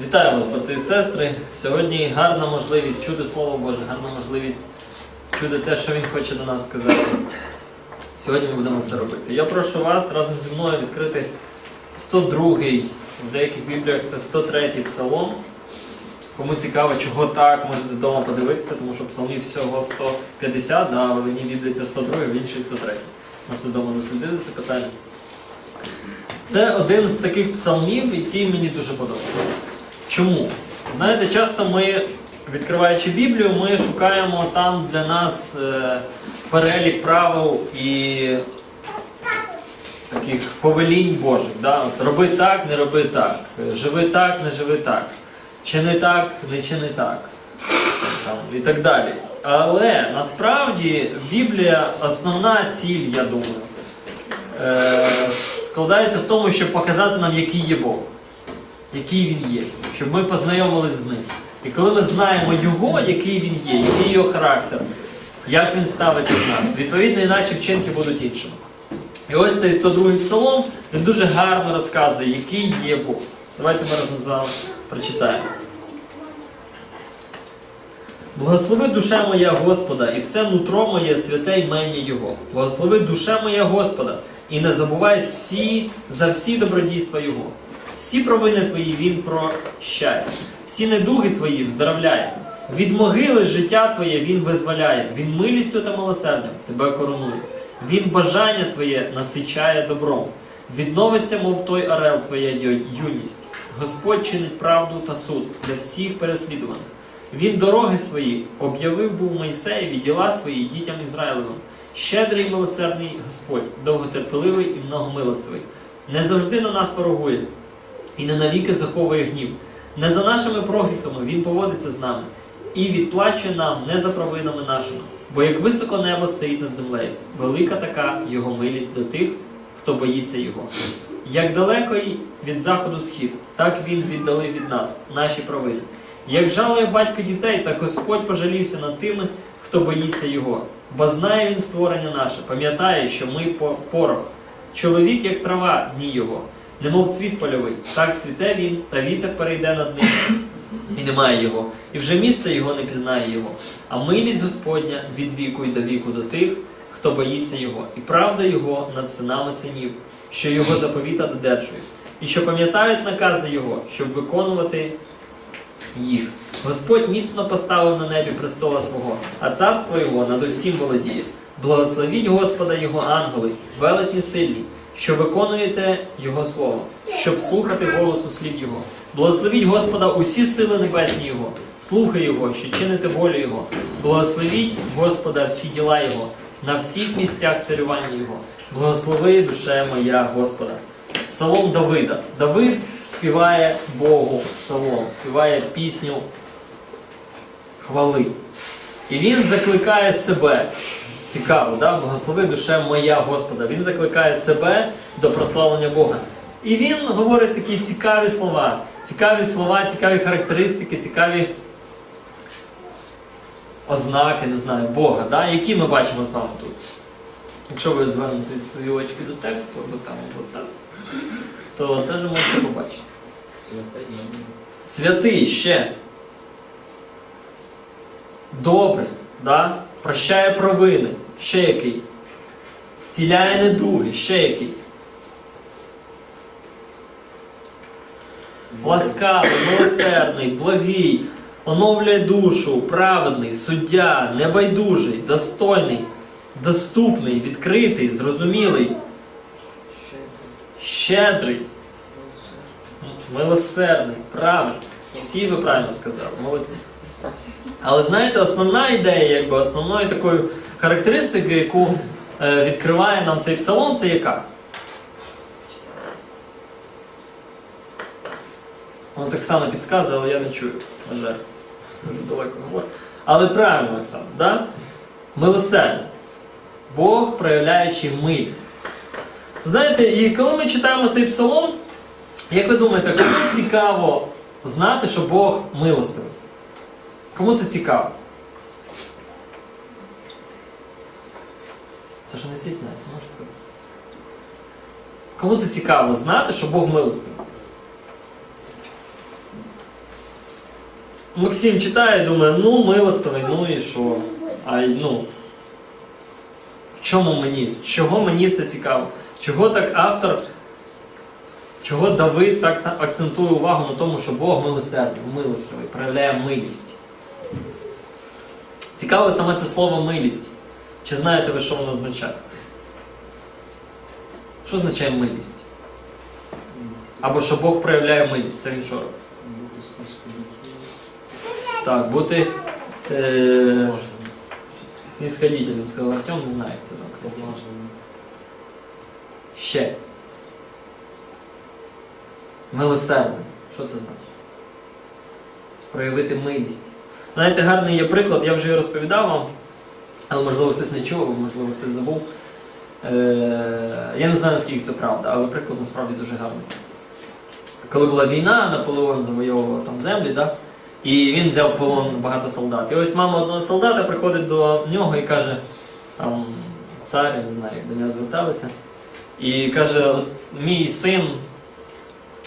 Вітаю вас, брати і сестри. Сьогодні гарна можливість чути Слово Боже, гарна можливість чути те, що Він хоче до нас сказати. Сьогодні ми будемо це робити. Я прошу вас разом зі мною відкрити 102-й, в деяких бібліях це 103-й псалом. Кому цікаво, чого так, можете вдома подивитися, тому що псалмів всього 150, да, але в одній біблії це 102, в іншій 103. Можете вдома дослідити це питання. Це один з таких псалмів, який мені дуже подобається. Чому? Знаєте, часто ми, відкриваючи Біблію, ми шукаємо там для нас е, перелік правил і таких повелінь Божих. Да? От, роби так, не роби так, живи так, не живи так, чини так, не чини так. Там, і так далі. Але насправді Біблія основна ціль, я думаю, е, складається в тому, щоб показати нам, який є Бог, який він є, щоб ми познайомилися з ним. І коли ми знаємо Його, який він є, який його характер, як він ставиться з нас, відповідно, і наші вчинки будуть іншими. І ось цей 102 псалом, він дуже гарно розказує, який є Бог. Давайте ми разом з вами прочитаємо. Благослови душа моя Господа, і все нутро моє святе ймення Його. Благослови душа моя Господа, і не забувай всі, за всі добродійства Його. Всі провини твої Він прощає, всі недуги твої вздоровляє. Від могили життя твоє Він визволяє, Він милістю та милосердям тебе коронує. Він бажання твоє насичає добром. Відновиться, мов той орел твоя юність. Господь чинить правду та суд для всіх переслідуваних. Він дороги свої об'явив був Мойсеєві діла свої дітям Ізраїлевим. Щедрий милосердний Господь, довготерпеливий і многомилостивий. Не завжди на нас ворогує, і не навіки заховує гнів. Не за нашими прогріхами Він поводиться з нами і відплачує нам не за провинами нашими. Бо як високо небо стоїть над землею, велика така його милість до тих, хто боїться його. Як далеко від заходу схід, так він віддалив від нас наші провини. Як жалує батько дітей, так Господь пожалівся над тими, хто боїться його. Бо знає він створення наше, пам'ятає, що ми по- порох. Чоловік, як трава, дні його, немов цвіт польовий, так цвіте він, та вітер перейде над ним, і немає його, і вже місце його не пізнає його. А милість Господня від віку й до віку до тих, хто боїться його, і правда його над синами синів, що його заповіта додержують, і що пам'ятають накази його, щоб виконувати їх. Господь міцно поставив на небі престола свого, а царство його над усім володіє. Благословіть Господа Його ангели, велетні сильні, що виконуєте Його слово, щоб слухати голосу слів Його. Благословіть Господа усі сили небесні Його, слухай Його, що чините волю Його. Благословіть Господа всі діла Його, на всіх місцях царювання Його. Благослови душе моя Господа. Псалом Давида. Давид співає Богу псалом, співає пісню хвали. І він закликає себе. Цікаво, да? благослови душе моя Господа. Він закликає себе до прославлення Бога. І він говорить такі цікаві слова, цікаві слова, цікаві характеристики, цікаві ознаки, не знаю, Бога, да? які ми бачимо з вами тут. Якщо ви звернете свої очки до тексту, або там, або так, то теж можете побачити. Святий ще. Добрий, да? Прощає провини, ще який. Зціляє недуги, ще який. Ласкавий, милосердний, благий, оновлює душу, праведний, суддя, небайдужий, достойний, доступний, відкритий, зрозумілий, щедрий, милосердний, правий. Всі ви правильно сказали, молодці. Але знаєте, основна ідея, якби основною такою характеристикою, яку е, відкриває нам цей псалом, це яка? Вона так само підказує, але я не чую, на жаль. Дуже далеко говорю. Але правильно Оксана, да? Милосердя. Бог проявляючи милість. Знаєте, і коли ми читаємо цей псалом, як ви думаєте, кому цікаво знати, що Бог милостивий? Кому це цікаво? Саша, не стісняйся, можеш сказати. Кому це цікаво знати, що Бог милостивий? Максим читає і думає, ну милостивий, ну і що? А ну. В чому мені? Чого мені це цікаво? Чого так автор, чого Давид так акцентує увагу на тому, що Бог милосердний, милостивий, проявляє милість? Цікаво саме це слово милість. Чи знаєте ви, що воно означає? Що означає милість? Або що Бог проявляє милість, це він що робить? Так, бути е, снисходителем, сказав Артем, не знаю, як це так. Ще. Милосердний. Що це значить? Проявити милість. Знаєте, гарний є приклад, я вже розповідав вам, але можливо хтось не чув, або, можливо хтось забув. Е, я не знаю, наскільки це правда, але приклад насправді дуже гарний. Коли була війна, Наполеон завойовував там землі, да? і він взяв полон багато солдат. І ось мама одного солдата приходить до нього і каже, там, цар, я не знаю, як до нього зверталися, і каже, мій син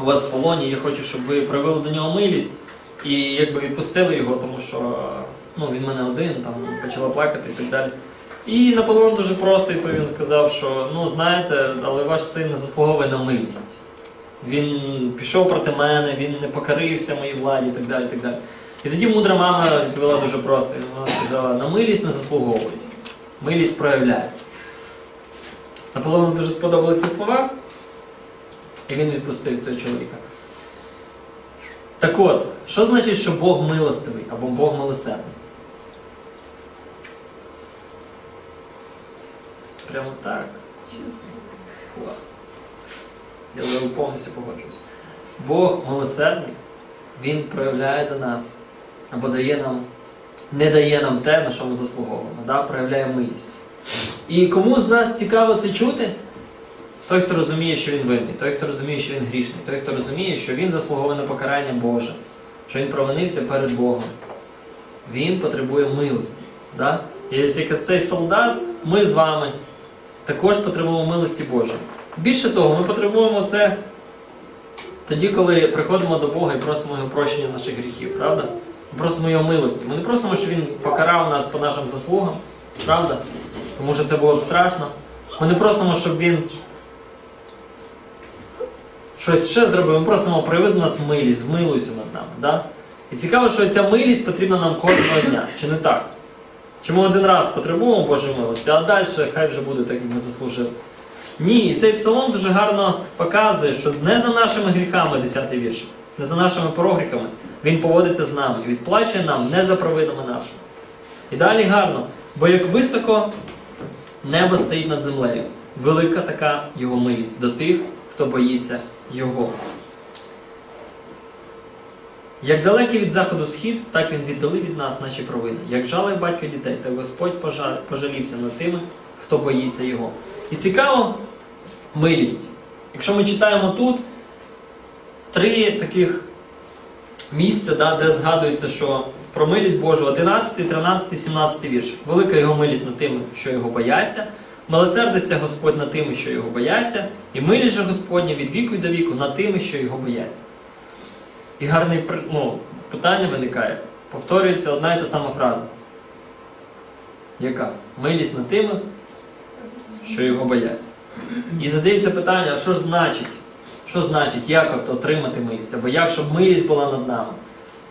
у вас в полоні, я хочу, щоб ви проявили до нього милість і якби відпустили його, тому що ну, він мене один, там почала плакати і так далі. І Наполеон дуже просто він сказав, що ну знаєте, але ваш син не заслуговує на милість. Він пішов проти мене, він не покорився моїй владі і так далі. І, так далі. і тоді мудра мама відповіла дуже просто. Вона сказала, на милість не заслуговують, милість проявляють. Наполеону дуже сподобалися слова, і він відпустив цього чоловіка. Так от, що значить, що Бог милостивий або Бог милосердний? Прямо так. Клас. Я повністю погоджуюсь. Бог милосердний, Він проявляє до нас або дає нам, не дає нам те, на що ми заслуговуємо, да? проявляє милість. І кому з нас цікаво це чути? Той, хто розуміє, що він винний, той, хто розуміє, що він грішний, той, хто розуміє, що він заслуговує на покарання Боже, що він провинився перед Богом. Він потребує милості. Да? І як цей солдат, ми з вами також потребуємо милості Божої. Більше того, ми потребуємо це тоді, коли приходимо до Бога і просимо Його прощення наших гріхів, правда? Ми просимо Його милості. Ми не просимо, щоб Він покарав нас по нашим заслугам, правда? Тому що це було б страшно. Ми не просимо, щоб Він щось ще зробив. Ми просимо прояви до нас милість, змилуйся над нами. Да? І цікаво, що ця милість потрібна нам кожного дня, чи не так? Чи ми один раз потребуємо Божої милості, а далі хай вже буде так, як ми заслужили. Ні, і цей псалом дуже гарно показує, що не за нашими гріхами, 10 вірш, не за нашими прогріхами, він поводиться з нами і відплачує нам не за провинами нашими. І далі гарно, бо як високо небо стоїть над землею, велика така його милість до тих, хто боїться його. Як далекий від заходу схід, так він віддалив від нас наші провини. Як жалив батько дітей, так Господь пожалівся над тими, хто боїться його. І цікаво, милість. Якщо ми читаємо тут три таких місця, да, де згадується, що про милість Божу 11, 13, 17 вірш. Велика його милість над тими, що його бояться. Милосердиться Господь над тими, що його бояться, і милість же Господня від віку до віку над тими, що його бояться. І гарне ну, питання виникає. Повторюється одна і та сама фраза. Яка? Милість над тими, що його бояться. І задається питання, а що ж значить? Що значить, як от отримати милість? Або як, щоб милість була над нами?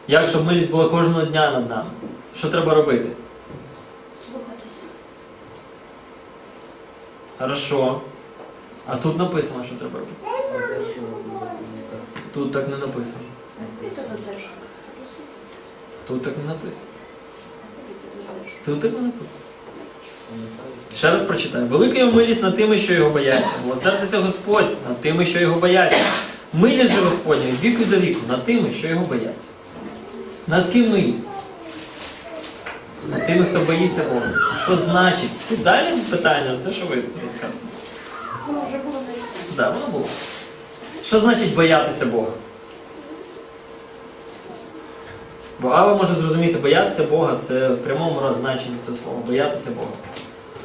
Як, щоб милість була кожного дня над нами? Що треба робити? Хорошо. А тут написано, що треба робити. Тут так не написано. Тут так не написано. Тут так не написано. Ще раз прочитаю. Велика його милість над тими, що його бояться. Милосердиться Господь над тими, що його бояться. Милість же Господня від віку до віку над тими, що його бояться. Над ким милість? Над тими, хто боїться Бога. Що значить? Далі питання, це що ви розказуєте? Воно вже було Да, воно було. Що значить боятися Бога? Бо Ава може зрозуміти, боятися Бога це в прямому роззначенні цього слова. Боятися Бога.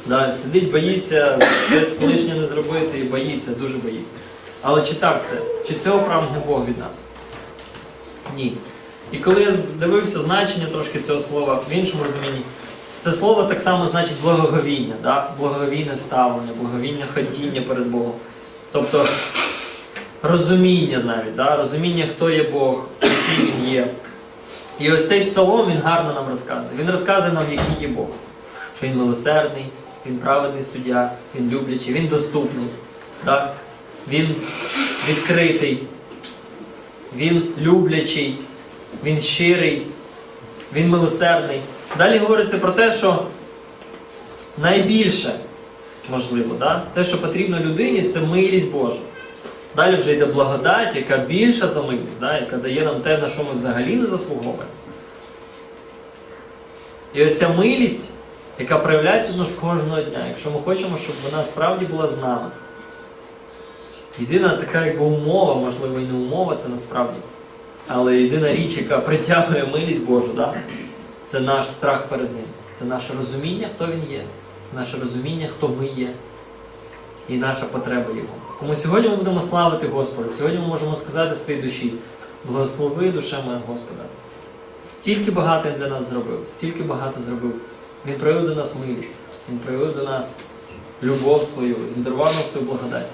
Да, сидить, боїться, щось лишнє не зробити і боїться, дуже боїться. Але чи так це? Чи цього прагне Бог від нас? Ні. І коли я дивився значення трошки цього слова в іншому розумінні, це слово так само значить благоговіння, да? благоговійне ставлення, благовіння ходіння перед Богом. Тобто розуміння навіть, да? розуміння, хто є Бог, який він є. І ось цей псалом він гарно нам розказує. Він розказує нам, який є Бог. Що він милосердний, він праведний суддя, він люблячий, він доступний. Так? Він відкритий, він люблячий, він щирий, він милосердний. Далі говориться про те, що найбільше можливо, да? те, що потрібно людині, це милість Божа. Далі вже йде благодать, яка більша за милість, да? яка дає нам те, на що ми взагалі не заслуговуємо. І оця милість, яка проявляється в нас кожного дня, якщо ми хочемо, щоб вона справді була з нами. Єдина така якби умова, можливо, і не умова, це насправді. Але єдина річ, яка притягує милість Божу, да? Це наш страх перед ним. Це наше розуміння, хто він є, наше розуміння, хто ми є, і наша потреба Його. Тому сьогодні ми будемо славити Господа. Сьогодні ми можемо сказати своїй душі: благослови душе моя Господа. Стільки багато він для нас зробив, стільки багато зробив. Він проявив до нас милість, він проявив до нас любов свою, він дарував нам свою благодать.